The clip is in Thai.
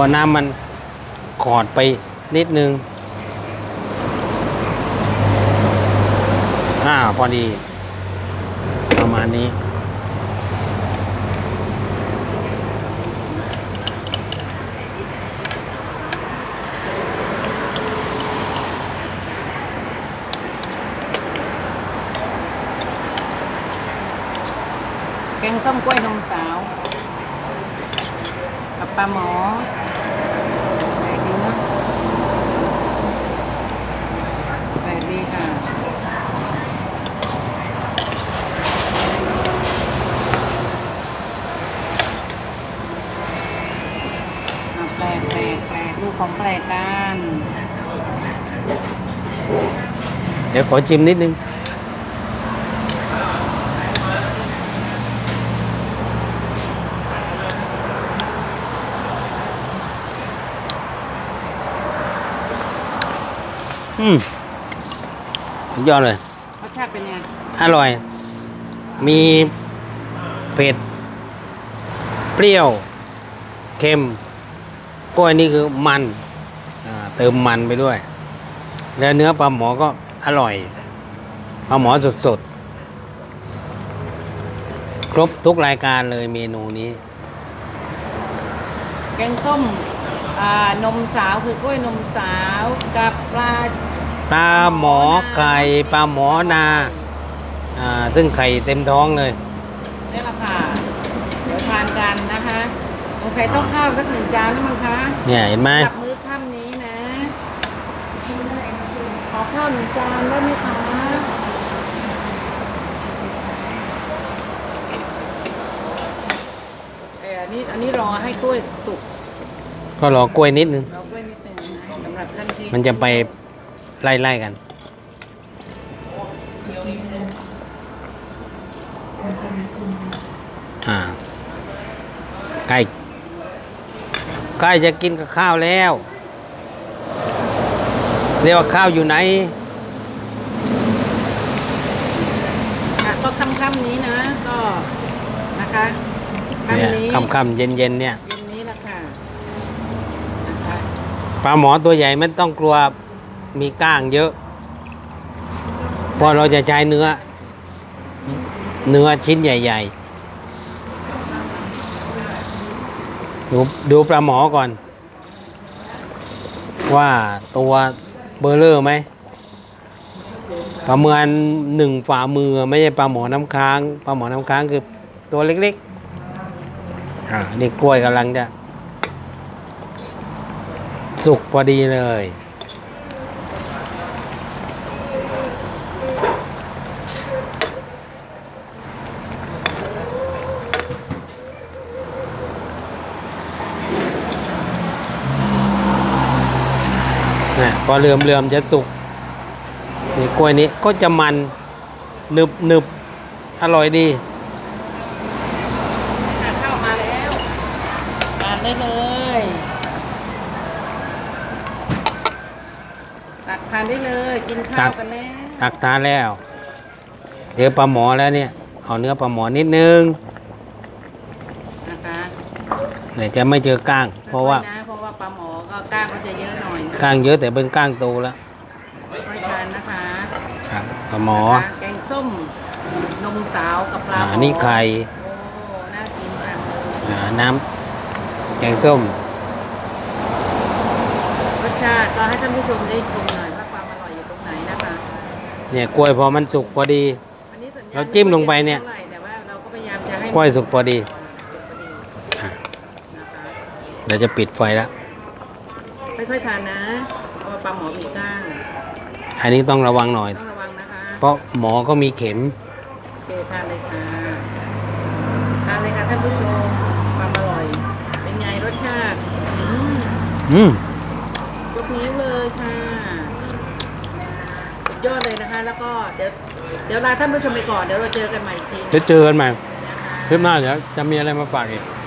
อน้ำมันขอดไปนิดนึง อ่า พอดี ประมาณนี้ แกงส้มกล้วยนมสาว กับปลาหมอแปลกดีเนอะแปลกดีค่ะ อะ แปลกแปลกแปลกดูของแปลกกันเดี๋ยวขอชิมนิดนึง อืมสุดยอดเลย รสชาติเป็นไงอร่อย มีเผ็ด เปรี้ยว เค็ม กล้วยนี่คือมันอ่าเติมมันไปด้วย แล้วเนื้อปลาหมอก็อร่อยปลาหมอสดๆ ครบทุกรายการเลยเมนูนี้ แกงส้มอ่านมสาวคือกล้วยนมสาวกับปลาปลาหมอไข่ปลาหมอนาอ่าซึ่งไข่เต็มท้องเลยนี่แหละค่ะ เดี๋ยวทานกันนะคะส งสัยต้องข้าวสักหนึ่งจานนะมั้งคะเนี่ยเห็นไหมกับมื้อค่ำนี้นะ ขอข้าวหนึ่งจานได้ไหมคะเอออันนี้อันนี้รอให้กล้วยสุกก็รอกล้วยนิดนึง รอกล้วยนิดนึงนะสำหรับท่านที่มันจะไปไล่ๆกัน อ่าใกล้ ใกล้จะกินกับข้าวแล้ว เรียกว่าข้าวอยู่ไหนค่ะก็ค่ำๆนี้นะ ก็นะคะค่ำเนี่ยนี้ค่ำๆเย็นๆเนี่ยเย็นนี้ละค่ะนะคะปลาหมอตัวใหญ่ไม่ต้องกลัวมีก้างเยอะเพราะเราจะใช้เนื้อ เนื้อชิ้นใหญ่ ๆ ดูดูปลาหมอก่อน ว่าตัวเบอร์เลอร์ไหม ประเมินหนึ่งฝ่ามือไม่ใช่ปลาหมอน้ำค้างปลาหมอน้ำค้างคือตัวเล็กๆอ่านี่กล้วยกำลังจะ สุกพอดีเลย นะพอเลื่อมเลื่อมจะสุกนี่กล้วยนี้ก็จะมันหนึบหนึบอร่อยดีค่ะเข้ามาแล้วทานได้เลยตักทานได้เลยกินข้าวกันแล้วตักทานแล้วเดี๋ยวปลาหมอแล้วเนี่ยเอาเนื้อปลาหมอนิดนึงนะคะเดี๋ยวจะไม่เจอก้าง เพราะว่าค่อยๆนะเพราะว่าปลาหมอก็กล้างมันจะเยอะหน่อยนะ ก้างเยอะแต่เป็นก้างโตแล้วค่อยทานนะคะครับปลาหมอนะคะแกงส้มนมสาวกับปลาหมอ่าอนี่ไข่โอ้น่ากินจังเลยอ่าน้ำแกงส้ม รสชาติก็ให้ท่านผู้ชมได้ชมหน่อยว่าความอร่อยอยู่ตรงไหนนะคะเนี่ยกล้วยพอมันสุกพอดี อันนี้สัญญณเราจิ้มลงไปเนี่ย ท่าหร่แต่ว่าเราก็พยายามจะให้กล้วยสุกพอดีสุกพอดีอะนะคะเดี๋ยวจะปิดไฟแล้ว ค่อยๆทานนะเพราะว่าปลาหมอมีก้างอันนี้ต้องระวังหน่อย ต้องระวังนะคะเพราะหมอก็มีเข็ม โอเคทานเลยค่ะทานเลยค่ะท่านผู้ชมความอร่อย เป็นไงรสชาติอืมอืมยกนิ้วเลยค่ะสุดยอดเลยนะคะ แล้วก็เดี๋ยวเดี๋ยวลาท่านผู้ชมไปก่อนเดี๋ยวเราเจอกันใหม่อีกทีจะเจอกันใหม่นะคะ คลิปหน้าเดี๋ยวจะมีอะไรมาฝากอีกค